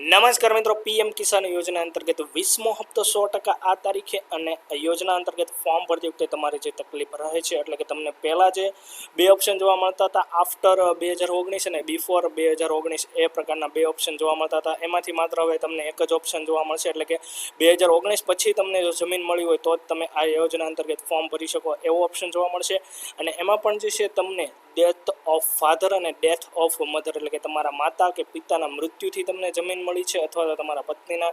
નમસ્કાર મિત્રો, પીએમ કિસાન યોજના અંતર્ગત વીસમો હપ્તો સો ટકા આ તારીખે અને યોજના અંતર્ગત ફોર્મ ભરતી વખતે તમારે જે તકલીફ રહે છે, એટલે કે તમને પહેલાં જે બે ઓપ્શન જોવા મળતા હતા આફ્ટર બે હજાર ઓગણીસ અને બિફોર બે હજાર ઓગણીસ, એ પ્રકારના બે ઓપ્શન જોવા મળતા હતા. એમાંથી માત્ર હવે તમને એક જ ઓપ્શન જોવા મળશે, એટલે કે બે હજાર ઓગણીસ પછી તમને જો જમીન મળી હોય તો જ તમે આ યોજના અંતર્ગત ફોર્મ ભરી શકો એવો ઓપ્શન જોવા મળશે. અને એમાં પણ જે છે તમને ડેથ ઓફ ફાધર અને ડેથ ઓફ મધર એટલે કે તમારા માતા કે પિતાના મૃત્યુથી તમને જમીન મળી છે અથવા તો તમારા પત્નીના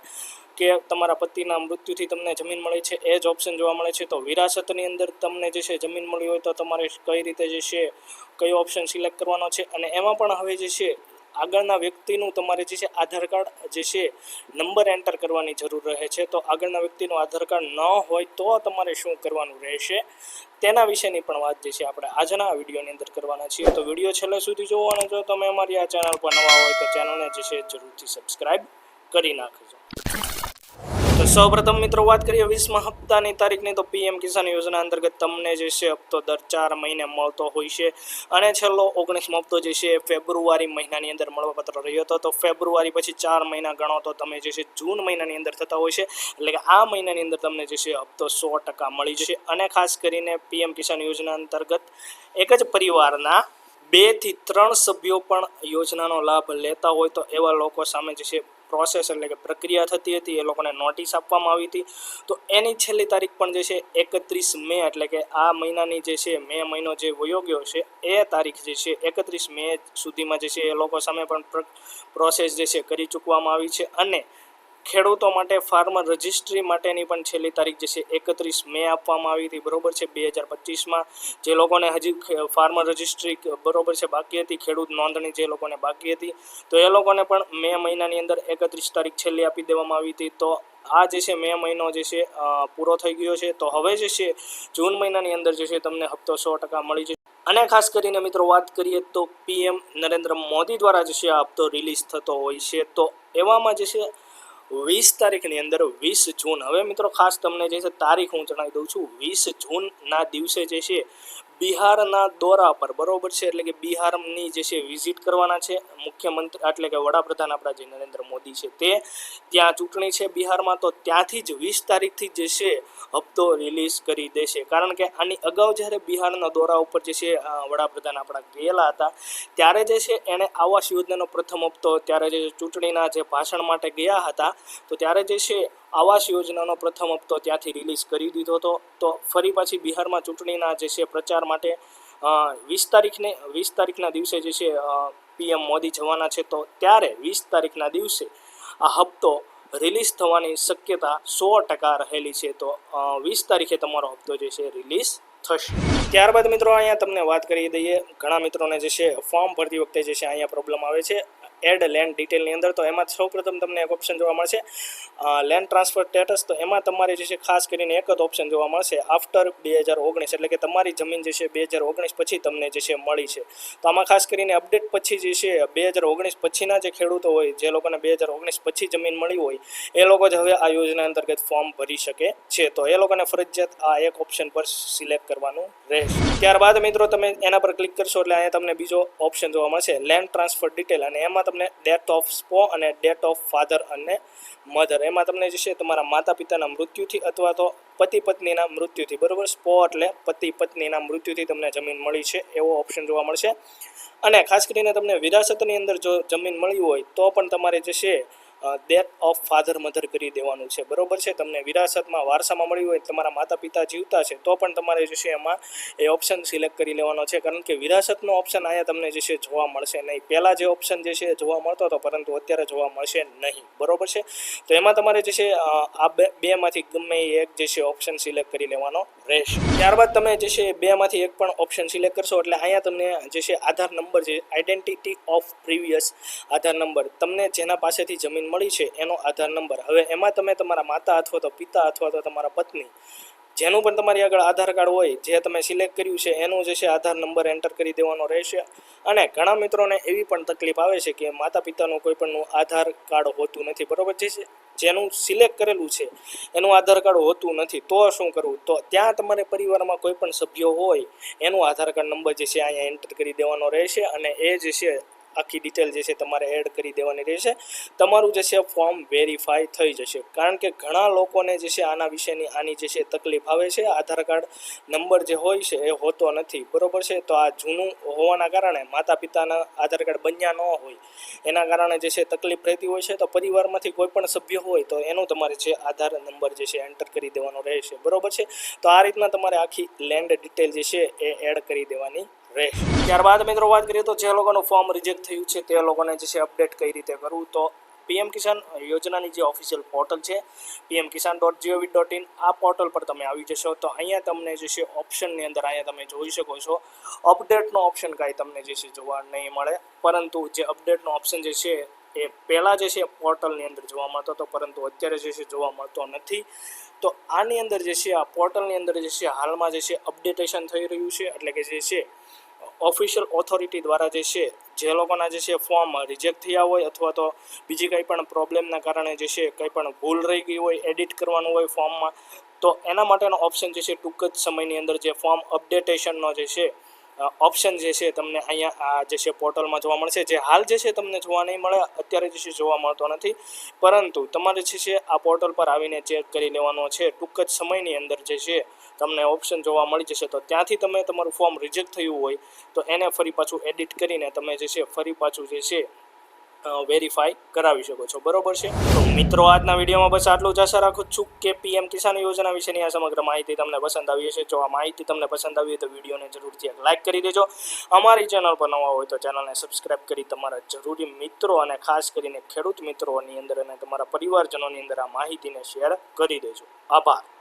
કે તમારા પતિના મૃત્યુથી તમને જમીન મળી છે, એ જ ઓપ્શન જોવા મળે છે. તો વિરાસતની અંદર તમને જે છે જમીન મળી હોય તો તમારે કઈ રીતે જે છે, કયો ઓપ્શન સિલેક્ટ કરવાનો છે અને એમાં પણ હવે જે છે આગળના વ્યક્તિનું તમારે જે છે આધાર કાર્ડ, જે છે નંબર એન્ટર કરવાની જરૂર રહે છે. તો આગળના વ્યક્તિનું આધાર કાર્ડ ન હોય તો તમારે શું કરવાનું રહેશે? તેના વિશેની પણ વાત જે છે આપણે આજના વિડીયોની અંદર કરવાના છીએ. તો વીડિયો છેલ્લે સુધી જોવો અને જો તમે અમારી આ ચેનલ પર નવા હોય તો ચેનલને જે છે જરૂરથી સબસ્ક્રાઈબ કરી નાખજો. સૌપ્રથમ મિત્રો વાત કરીએ વીસમા હપ્તાની તારીખની તો પીએમ કિસાન યોજના અંતર્ગત તમને જે છે હપ્તો દર ચાર મહિને મળતો હોય છે. અને છેલ્લો ઓગણીસમો હપ્તો જે છે ફેબ્રુઆરી મહિનાની અંદર મળવાપાત્ર રહ્યો હતો. તો ફેબ્રુઆરી પછી ચાર મહિના ગણો તો તમે જે છે જૂન મહિનાની અંદર થતા હોય છે. એટલે કે આ મહિનાની અંદર તમને જે છે હપ્તો સો ટકા મળી જશે. અને ખાસ કરીને પીએમ કિસાન યોજના અંતર્ગત એક જ પરિવારના બેથી ત્રણ સભ્યો પણ યોજનાનો લાભ લેતા હોય તો એવા લોકો સામે જે છે પ્રોસેસ એટલે કે પ્રક્રિયા થતી હતી, એ લોકોને નોટિસ આપવામાં આવી હતી. તો એની છેલ્લી તારીખ પણ જે છે એકત્રીસ મે એટલે કે આ મહિનાની જે છે મે મહિનો જે વયો ગયો છે, એ તારીખ જે છે એકત્રીસ મે સુધીમાં જે છે એ લોકો સામે પણ પ્રોસેસ જે છે કરી ચૂકવામાં આવી છે. અને ખેડૂતો માટે ફાર્મર રજિસ્ટ્રી માટેની પણ છેલ્લી તારીખ જે છે એકત્રીસ મે આપવામાં આવી હતી. બરોબર છે, બે હજાર પચીસમાં જે લોકોને હજી ફાર્મર રજિસ્ટ્રી બરોબર છે, બાકી હતી. ખેડૂત નોંધણી જે લોકોને બાકી હતી. તો એ લોકોને પણ મે મહિનાની અંદર એકત્રીસ તારીખ છેલ્લી આપી દેવામાં આવી હતી. તો આ જે છે મે મહિનો જે છે પૂરો થઈ ગયો છે. તો હવે જે છે, જૂન મહિનાની અંદર જે છે તમને હપ્તો સો ટકા મળી જશે. અને ખાસ કરીને મિત્રો વાત કરીએ તો પીએમ નરેન્દ્ર મોદી દ્વારા જે છે આ હપ્તો રિલીઝ થતો હોય છે. તો એવામાં જે છે વીસ તારીખની અંદર વીસ જૂન. હવે મિત્રો ખાસ તમને જે છે તારીખ હું જણાવી દઉં છું. વીસ જૂનના દિવસે જે છે બિહારના દોરા પર, બરોબર છે? એટલે કે બિહારની જે છે વિઝિટ કરવાના છે મુખ્યમંત્રી એટલે કે વડાપ્રધાન આપણા જે નરેન્દ્ર મોદી છે તે ત્યાં ચૂંટણી છે બિહારમાં, તો ત્યાંથી જ વીસ તારીખથી જે છે, હપ્તો રિલીઝ કરી દેશે. કારણ કે આની અગાઉ જ્યારે બિહારના દોરા ઉપર જે છે વડાપ્રધાન આપણા ગયેલા હતા, ત્યારે જે છે, એણે આવાસ યોજનાનો પ્રથમ હપ્તો, ત્યારે જે ચૂંટણીના જે ભાષણ માટે ગયા હતા, તો ત્યારે જે છે આવાસ યોજનાનો પ્રથમ હપ્તો ત્યાંથી રિલીઝ કરી દીધો હતો. તો ફરી પાછી બિહારમાં ચૂંટણીના જે છે પ્રચાર માટે વીસ તારીખને, વીસ તારીખના દિવસે જે છે પીએમ મોદી જવાના છે. તો ત્યારે વીસ તારીખના દિવસે આ હપ્તો રિલીઝ થવાની શક્યતા સો ટકા રહેલી છે. તો વીસ તારીખે તમારો હપ્તો જે છે રિલીઝ થશે. ત્યારબાદ મિત્રો, અહીંયા તમને વાત કરી દઈએ. ઘણા મિત્રોને જે છે ફોર્મ ભરતી વખતે જે છે, અહીંયા પ્રોબ્લેમ આવે છે. એડ લેન્ડ ડિટેલની અંદર, તો એમાં સૌપ્રથમ તમને એક ઓપ્શન જોવા મળશે. લેન્ડ ટ્રાન્સફર સ્ટેટસ તો એમાં તમારે જે છે ખાસ કરીને એક જ ઓપ્શન જોવા મળશે. આફ્ટર બે હજાર ઓગણીસ, એટલે કે તમારી જમીન જે છે બે હજાર ઓગણીસ પછી તમને જે છે મળી છે. તો આમાં ખાસ કરીને અપડેટ પછી જે છે બે હજાર ઓગણીસ પછીના જે ખેડૂતો હોય, જે લોકોને બે હજાર ઓગણીસ પછી જમીન મળી હોય, એ લોકો જ હવે આ યોજના અંતર્ગત ફોર્મ ભરી શકે છે. તો એ લોકોને ફરજિયાત આ એક ઓપ્શન પર સિલેક્ટ કરવાનું રહેશે. ત્યારબાદ મિત્રો તમે એના પર ક્લિક કરશો, એટલે અહીંયા તમને બીજો ઓપ્શન જોવા મળશે. લેન્ડ ટ્રાન્સફર ડિટેલ અને એમાં તમને ડેથ ઓફ સ્પો અને ડેથ ઓફ ફાધર અને મધર એમાં તમને જે છે તમારા માતા પિતાના મૃત્યુથી અથવા તો પતિ પત્નીના મૃત્યુથી. બરાબર? સ્પો એટલે પતિ પત્નીના મૃત્યુથી તમને જમીન મળી છે. એવો ઓપ્શન જોવા મળશે. અને ખાસ કરીને તમને વિરાસતની અંદર જો જમીન મળી હોય તો પણ તમારે જે છે ડેથ ઓફ ફાધર મધર કરી દેવાનું છે. બરોબર છે? તમને વિરાસતમાં વારસામાં મળ્યું હોય, તમારા માતા પિતા જીવતા છે, તો પણ તમારે જે છે એમાં એ ઓપ્શન સિલેક્ટ કરી લેવાનો છે. કારણ કે વિરાસતનો ઓપ્શન અહીંયા તમને જે છે જોવા મળશે નહીં. પહેલાં જે ઓપ્શન જે છે જોવા મળતો હતો, પરંતુ અત્યારે જોવા મળશે નહીં. બરોબર છે? તો એમાં તમારે જે છે આ બેમાંથી ગમે એક જે છે ઓપ્શન સિલેક્ટ કરી લેવાનો રહેશે. ત્યારબાદ તમે જે છે બેમાંથી એક પણ ઓપ્શન સિલેક્ટ કરશો, એટલે અહીંયા તમને જે છે આધાર નંબર જે identity of previous Aadhaar number તમને જેના પાસેથી જમીન મળી છે એનો આધાર નંબર. હવે એમાં તમે તમારા માતા અથવા તો પિતા અથવા તો તમારા પત્ની, જેનું પણ તમારી આગળ આધાર કાર્ડ હોય, જે તમે સિલેક્ટ કર્યું છે, એનો જે છે આધાર નંબર એન્ટર કરી દેવાનો રહેશે. અને ઘણા મિત્રોને એવી પણ તકલીફ આવે છે કે માતા પિતાનું કોઈ પણનું આધાર કાર્ડ હોતું નથી, બરાબર? છે, જેનું સિલેક્ટ કરેલું છે, એનું આધાર કાર્ડ હોતું નથી, તો શું કરવું? તો ત્યાં તમારે પરિવારમાં કોઈ પણ સભ્યો હોય, એનું આધાર કાર્ડ નંબર જે છે અહીંયા એન્ટર કરી દેવાનો રહેશે અને એ જે છે આખી ડિટેલ જે છે તમારે એડ કરી દેવાની રહેશે. તમારું જે છે ફોર્મ વેરીફાઈ થઈ જશે. કારણ કે ઘણા લોકોને જે છે આના વિશેની આની જે છે તકલીફ આવે છે. આધાર કાર્ડ નંબર જે હોય છે એ હોતો નથી. બરોબર છે? તો આ જૂનું હોવાના કારણે માતા પિતાના આધાર કાર્ડ બન્યા ન હોય. એના કારણે જે છે તકલીફ રહેતી હોય છે. તો પરિવારમાંથી કોઈ પણ સભ્ય હોય તો એનું તમારે જે આધાર નંબર જે છે એન્ટર કરી દેવાનો રહેશે. બરોબર છે? તો આ રીતના તમારે આખી લેન્ડ ડિટેલ જે છે એ એડ કરી દેવાની રહેશે ત્યારબાદ મિત્રો વાત કરીએ તો જે લોકોનું ફોર્મ રિજેક્ટ થયું છે તે લોકોને જે છે અપડેટ કઈ રીતે કરવું તો પીએમ કિસાન યોજનાની જે ઓફિશિયલ પોર્ટલ છે PM Kisan dot gov dot in આ પોર્ટલ પર તમે આવી જશો તો અહીંયા તમને જે છે ઓપ્શનની અંદર અહીંયા તમે જોઈ શકો છો અપડેટનો ઓપ્શન કાંઈ તમને જે છે જોવા નહીં મળે પરંતુ જે અપડેટનો ઓપ્શન જે છે એ પહેલાં જે છે પોર્ટલની અંદર જોવા મળતો હતો પરંતુ અત્યારે જે છે જોવા મળતો નથી તો આની અંદર જે છે આ પોર્ટલની અંદર જે છે હાલમાં જે છે અપડેટેશન થઈ રહ્યું છે એટલે કે જે છે ઓફિશિયલ ઓથોરિટી દ્વારા જે છે, જે લોકોના જે છે ફોર્મ રિજેક્ટ થયા હોય અથવા તો બીજી કંઈ પણ પ્રોબ્લેમના કારણે જે છે કંઈ પણ ભૂલ રહી ગઈ હોય એડિટ કરવાનું હોય ફોર્મમાં તો એના માટેનો ઓપ્શન જે છે ટૂંક જ સમયની અંદર જે ફોર્મ અપડેટેશનનો જે છે ઓપ્શન જે છે તમને અહીંયા આ જે છે પોર્ટલમાં જોવા મળશે. જે હાલ જે છે તમને જોવા નહીં મળે, અત્યારે જે છે જોવા મળતો નથી. પરંતુ તમારે જે છે આ પોર્ટલ પર આવીને ચેક કરી લેવાનો છે. ટૂંક જ સમયની અંદર જે છે તમને ઓપ્શન જોવા મળી જશે. તો ત્યાંથી તમે તમારું ફોર્મ રિજેક્ટ થયું હોય, તો એને ફરી પાછું એડિટ કરીને તમે જે છે, ફરી પાછું જે છે વેરીફાઈ કરાવી શકો છો. બરોબર છે? તો મિત્રો, આજના વિડીયોમાં બસ આટલું જ. આશા રાખું છું કે પીએમ કિસાન યોજના વિશેની આ સમગ્ર માહિતી તમને પસંદ આવી હશે. જો આ માહિતી તમને પસંદ આવી હોય તો વિડીયોને જરૂરથી એક લાઇક કરી દેજો. અમારી ચેનલ પર નવા હોય તો ચેનલને સબસ્ક્રાઇબ કરી તમારા જરૂરી મિત્રો અને ખાસ કરીને ખેડૂત મિત્રોની અંદર અને તમારા પરિવારજનોની અંદર આ માહિતીને શેર કરી દેજો. આભાર.